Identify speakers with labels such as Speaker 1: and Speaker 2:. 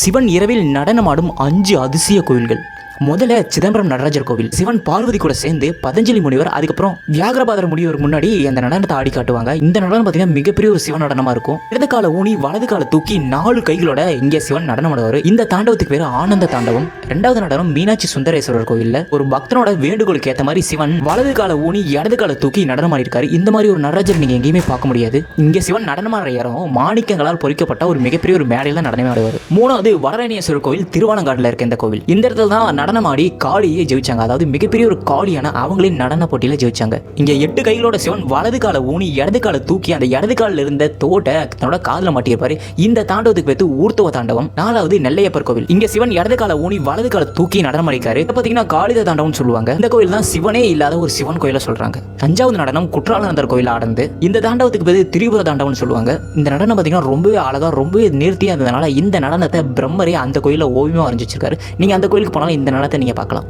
Speaker 1: சிவன் இரவில் நடனமாடும் அஞ்சு அதிசய கோயில்கள். முதல்ல சிதம்பரம் நடராஜர் கோவில். சிவன் பார்வதி கூட சேர்ந்து பதஞ்சலி முனிவர் அதுக்கப்புறம் வியாகரபாதர் முனிவர் முன்னாடி அந்த நடனத்தை ஆடி காட்டுவாங்க. இந்த நடனம் பார்த்தீங்கன்னா மிகப்பெரிய ஒரு சிவன் நடனமா இருக்கும். இடது கால ஊனி வலது கால தூக்கி நாலு கைகளோட இங்கே சிவன் நடனம் ஆடுவார். இந்த தாண்டவத்துக்கு பேர் ஆனந்த தாண்டவம். ரெண்டாவது நடனம் மீனாட்சி சுந்தரேஸ்வரர் கோவில்ல. ஒரு பக்தனோட வேண்டுகோளுக்கு ஏற்ற மாதிரி சிவன் வலது கால ஊனி இடது கால தூக்கி நடனம் ஆடிருக்காரு இந்த மாதிரி ஒரு நடராஜர் நீங்க எங்கேயுமே பார்க்க முடியாது. இங்க சிவன் நடனமாடுற இடம் மாணிக்கங்களால் பொறிக்கப்பட்ட ஒரு மிகப்பெரிய ஒரு மேடையில் நடனமே ஆடுவார். மூணாவது வடரணியேஸ்வரர் கோவில் திருவாலங்காட்டில் இருக்க இந்த கோவில். இந்த இடத்துல தான் நடனமாடி காளியை ஜெயிச்சாங்க. அதாவது மிகப்பெரிய ஒரு காளியான அவங்களே நடன போட்டியில ஜெயிச்சாங்க. இங்க எட்டு கைகளோட சிவன் வலது கால ஊனி இடது கால தூக்கி அந்த இடது காலில் இருந்த தோட்டை தன்னோட காதுல மாட்டியிருப்பாரு. இந்த தாண்டவத்துக்கு பேத்து ஊர்த்துவ தாண்டவம். நாலாவது நெல்லையப்பர் கோவில். இங்க சிவன் இடது கால ஊனி வலது கால தூக்கி நடனம் அடிக்காரு பாத்தீங்கன்னா காளித தாண்டவம்னு சொல்லுவாங்க. இந்த கோவில் தான் சிவனே இல்லாத ஒரு சிவன் கோயில சொல்றாங்க. அஞ்சாவது நடனம் குற்றாலநந்தர் கோயில் ஆடந்து இந்த தாண்டவத்துக்கு பேரு திரிபுர தாண்டவம்னு சொல்லுவாங்க. இந்த நடனம் பார்த்தீங்கன்னா ரொம்பவே அழகா ரொம்பவே நேர்த்தியா இருந்ததுனால இந்த நடனத்தை பிரம்மரே அந்த கோயிலில் ஓவியமாக வரைஞ்சி நீங்க அந்த கோயிலுக்கு போனாலும் இந்த நிலத்தை நீங்கள் பார்க்கலாம்.